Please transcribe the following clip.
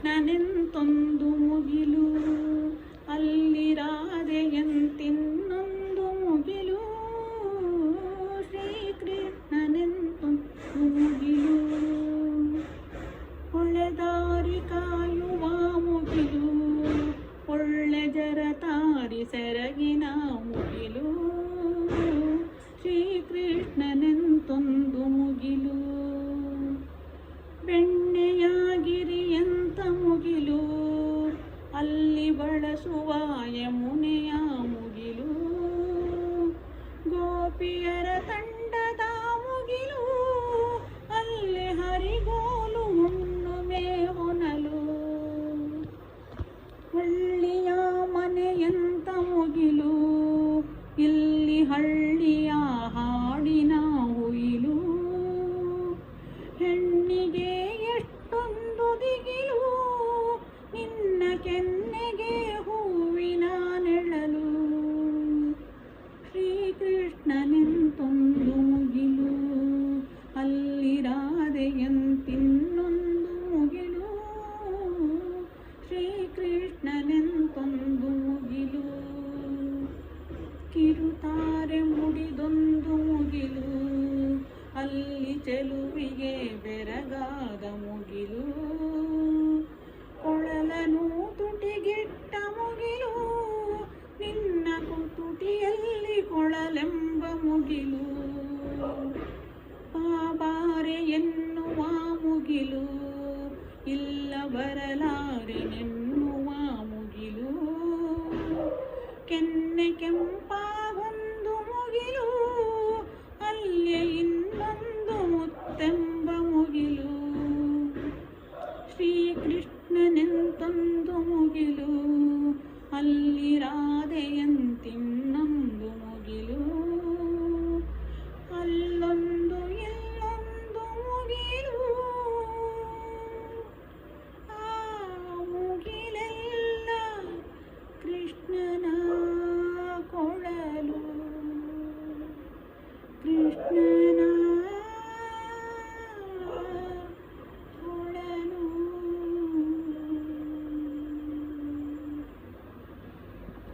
ಶ್ರೀಕೃಷ್ಣನೆಂತೊಂದು ಮುಗಿಲು ಅಲ್ಲಿ ರಾಧೆಯಂತಿನ್ನೊಂದು ಮುಗಿಲು. ಶ್ರೀಕೃಷ್ಣನೆಂತೊಂದು ಮುಗಿಲು. ಒಳ್ಳೆದಾರಿ ಕಾಯುವ ಮುಗಿಲು ಒಳ್ಳೆ ಜರತಾರಿ ಸೆರಗಿನ ಬಳಸುವ ಯಮುನೆಯ ಮುಗಿಲು. ಗೋಪಿಯರ ತಂಡದ ಮುಗಿಲು. ಅಲ್ಲಿ ಹರಿಗೋಲು ಹುಣ್ಣುಮೆ ಹೊನಲು. ಹಳ್ಳಿಯ ಮನೆಯಂತ ಮುಗಿಲು. ಇಲ್ಲಿ ಹಳ್ಳಿಯ ಹಾಡಿನ ಶ್ರೀಕೃಷ್ಣನೆಂತೊಂದು ಮುಗಿಲು ಅಲ್ಲಿ ರಾಧೆಯಂತಿನ್ನೊಂದು ಮುಗಿಲು. ಶ್ರೀಕೃಷ್ಣನೆಂತೊಂದು ಮುಗಿಲು ಕಿರುತಾರೆ ಮುಡಿದೊಂದು ಮುಗಿಲು ಅಲ್ಲಿ ಚೆಲುವಿಗೆ ಬೆರಗಾದ ಮುಗಿಲು. ಕೊಳಲೆಂಬ ಮುಗಿಲು. ಬಾಬಾರೆ ಎನ್ನುವ ಮುಗಿಲು. ಇಲ್ಲ ಬರಲಾರೆ ನೆನ್ನುವ ಮುಗಿಲು. ಕೆನ್ನೆ ಕೆಂಪಾಗೊಂದು ಮುಗಿಲು. ಅಲ್ಲೇ ಇನ್ನೊಂದು ಮುತ್ತೆಂಬ ಮುಗಿಲು. ಶ್ರೀಕೃಷ್ಣನೆಂತೊಂದು ಮುಗಿಲು. ಅಲ್ಲಿ ರಾಧೆಯಂತಿನ್ನೊಂದು